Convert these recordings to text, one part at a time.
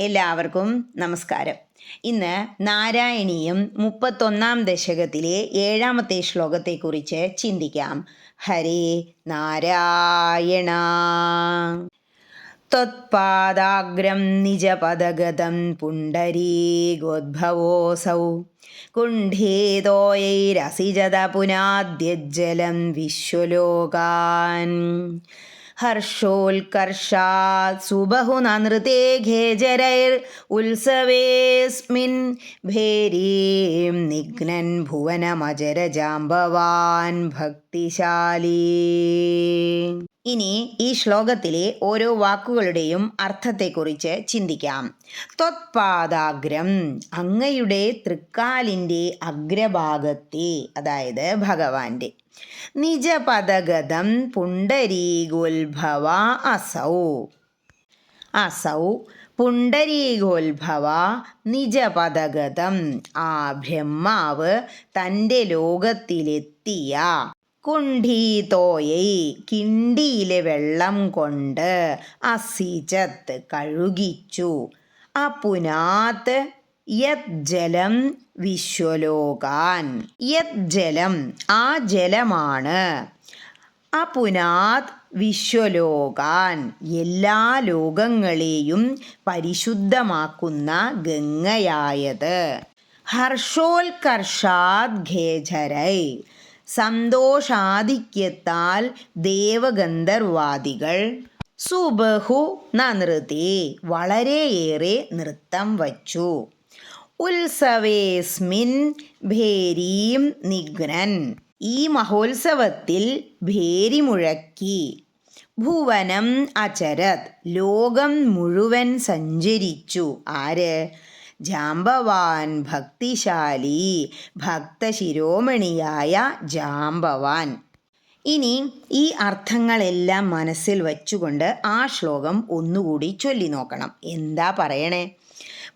എല്ലാവർക്കും നമസ്കാരം. ഇന്ന് നാരായണീയം മുപ്പത്തൊന്നാം ദശകത്തിലെ ഏഴാമത്തെ ശ്ലോകത്തെക്കുറിച്ച് ചിന്തിക്കാം. ഹരേ നാരായണ. ത്വത്പാദാഗ്രം നിജപദഗതം പുണ്ടരീഗോദ്ഭവോऽസौ കുണ്ഠേതോയൈരസിജത പുനാദ്യജ്ജലം വിശ്വലോകാൻ. ഹർഷോത്കർഷാത് സുബഹുനനൃതേ ഖേജരൈർ ഉത്സവേസ്മിൻ ഭേരീം നിഘ്നൻ ഭുവനമജരജാമ്പവാൻ ഭക്തിശാലീ ഇനി ഈ ശ്ലോകത്തിലെ ഓരോ വാക്കുകളുടെയും അർത്ഥത്തെക്കുറിച്ച് ചിന്തിക്കാം. ത്വത്പാദാഗ്രം അങ്ങയുടെ തൃക്കാലിന്റെ അഗ്രഭാഗത്തെ അതായത് ഭഗവാന്റെ. നിജപദഗതം പുണ്ടരീകോത്ഭവ അസൗ. അസൗ പുണ്ടരീകോത്ഭവ നിജപദഗതം ആ ബ്രഹ്മാവ് തന്റെ ലോകത്തിലെത്തിയ കുണ്ഠീതോയൈ കിണ്ടിയിലെ വെള്ളം കൊണ്ട് അസിജത്ത് കഴുകിച്ചു. അപുനാത്ത് യത് ജലം വിശ്വലോകാൻ. യത് ജലം ആ ജലമാണ്. അപുനാത് വിശ്വലോകാൻ. എല്ലാ ലോകങ്ങളെയും പരിശുദ്ധമാക്കുന്ന ഗംഗയായത്. ഹർഷോൽകർഷാദ് ഖേജരൈ. സന്തോഷാധിക്യത്താൽ ദേവഗന്ധർവാദികൾ. സുബഹു നൃതി വളരെയേറെ നൃത്തം വച്ചു. ഉത്സവേസ്മിൻ ഭേരീം നിഘ്നൻ ഈ മഹോത്സവത്തിൽ ഭേരി മുഴക്കി. ഭുവനം അചരത്. ലോകം മുഴുവൻ സഞ്ചരിച്ചു. ആര്? ജാമ്പവാൻ ഭക്തിശാലി. ഭക്തശിരോമണിയായ ജാമ്പവാൻ. ഇനി ഈ അർത്ഥങ്ങളെല്ലാം മനസ്സിൽ വച്ചുകൊണ്ട് ആ ശ്ലോകം ഒന്നുകൂടി ചൊല്ലി നോക്കണം. എന്താ പറയണേ?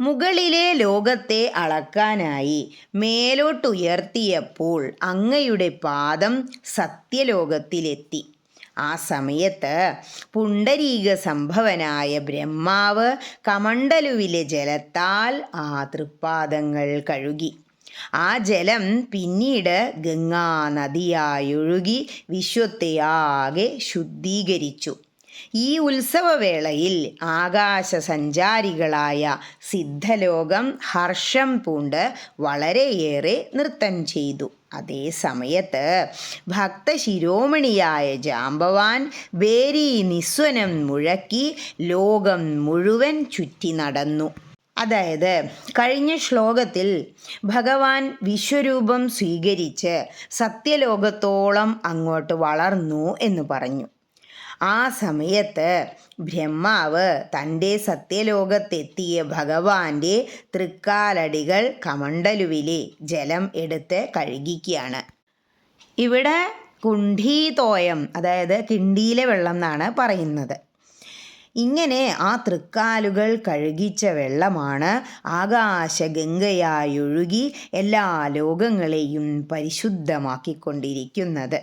മുകളിലെ ലോകത്തെ അളക്കാനായി മേലോട്ടുയർത്തിയപ്പോൾ അങ്ങയുടെ പാദം സത്യലോകത്തിലെത്തി. ആ സമയത്ത് പുണ്ടരീക സംഭവനായ ബ്രഹ്മാവ് കമണ്ടലുവിലെ ജലത്താൽ ആ തൃപ്പാദങ്ങൾ കഴുകി. ആ ജലം പിന്നീട് ഗംഗാനദിയായൊഴുകി വിശ്വത്തെ വിശ്വത്തെയാകെ ശുദ്ധീകരിച്ചു. ഈ ഉത്സവവേളയിൽ ആകാശ സഞ്ചാരികളായ സിദ്ധലോകം ഹർഷം പൂണ്ട് വളരെയേറെ നൃത്തം ചെയ്തു. അതേ സമയത്ത് ഭക്തശിരോമണിയായ ജാമ്പവാൻ വേരി നിസ്വനം മുഴക്കി ലോകം മുഴുവൻ ചുറ്റി നടന്നു. അതായത് കഴിഞ്ഞ ശ്ലോകത്തിൽ ഭഗവാൻ വിശ്വരൂപം സ്വീകരിച്ച് സത്യലോകത്തോളം അങ്ങോട്ട് വളർന്നു എന്ന് പറഞ്ഞു. ആ സമയത്ത് ബ്രഹ്മാവ് തന്റെ സത്യലോകത്തെത്തിയ ഭഗവാന്റെ തൃക്കാലടികൾ കമണ്ടലുവിലെ ജലം എടുത്ത് കഴുകിക്കുകയാണ്. ഇവിടെ കുണ്ഠീതോയം അതായത് കിണ്ടിയിലെ വെള്ളം എന്നാണ് പറയുന്നത്. ഇങ്ങനെ ആ തൃക്കാലുകൾ കഴുകിച്ച വെള്ളമാണ് ആകാശഗംഗയായൊഴുകി എല്ലാ ലോകങ്ങളെയും പരിശുദ്ധമാക്കിക്കൊണ്ടിരിക്കുന്നത്.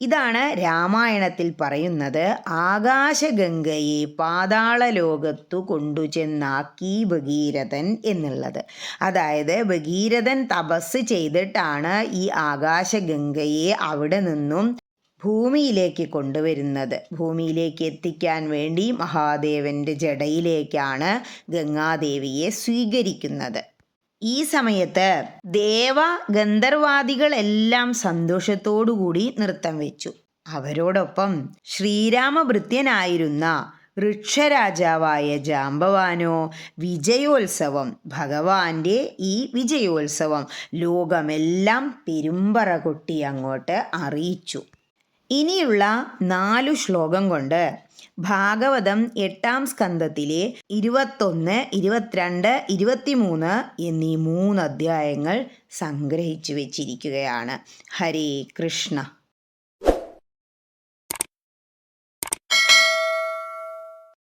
ഇതാണ് രാമായണത്തിൽ പറയുന്നത് ആകാശഗംഗയെ പാതാള ലോകത്തു കൊണ്ടുചെന്നാക്കി ഭഗീരഥൻ എന്നുള്ളത്. അതായത് ഭഗീരഥൻ തപസ് ചെയ്തിട്ടാണ് ഈ ആകാശഗംഗയെ അവിടെ നിന്നും ഭൂമിയിലേക്ക് കൊണ്ടുവരുന്നത്. ഭൂമിയിലേക്ക് എത്തിക്കാൻ വേണ്ടി മഹാദേവന്റെ ജടയിലേക്കാണ് ഗംഗാദേവിയെ സ്വീകരിക്കുന്നത്. ഈ സമയത്ത് ദേവ ഗന്ധർവാദികളെല്ലാം സന്തോഷത്തോടുകൂടി നൃത്തം വെച്ചു. അവരോടൊപ്പം ശ്രീരാമഭൃത്യനായിരുന്ന വൃക്ഷരാജാവായ ജാമ്പവാനോ വിജയോത്സവം ഭഗവാന്റെ ഈ വിജയോത്സവം ലോകമെല്ലാം പെരുമ്പറ കൊട്ടി അങ്ങോട്ട് അറിയിച്ചു. ഇനിയുള്ള നാലു ശ്ലോകം കൊണ്ട് ഭാഗവതം എട്ടാം സ്കന്ധത്തിലെ ഇരുപത്തൊന്ന് ഇരുപത്തിരണ്ട് ഇരുപത്തിമൂന്ന് എന്നീ മൂന്ന് അധ്യായങ്ങൾ സംഗ്രഹിച്ചു വെച്ചിരിക്കുകയാണ്. ഹരേ കൃഷ്ണ.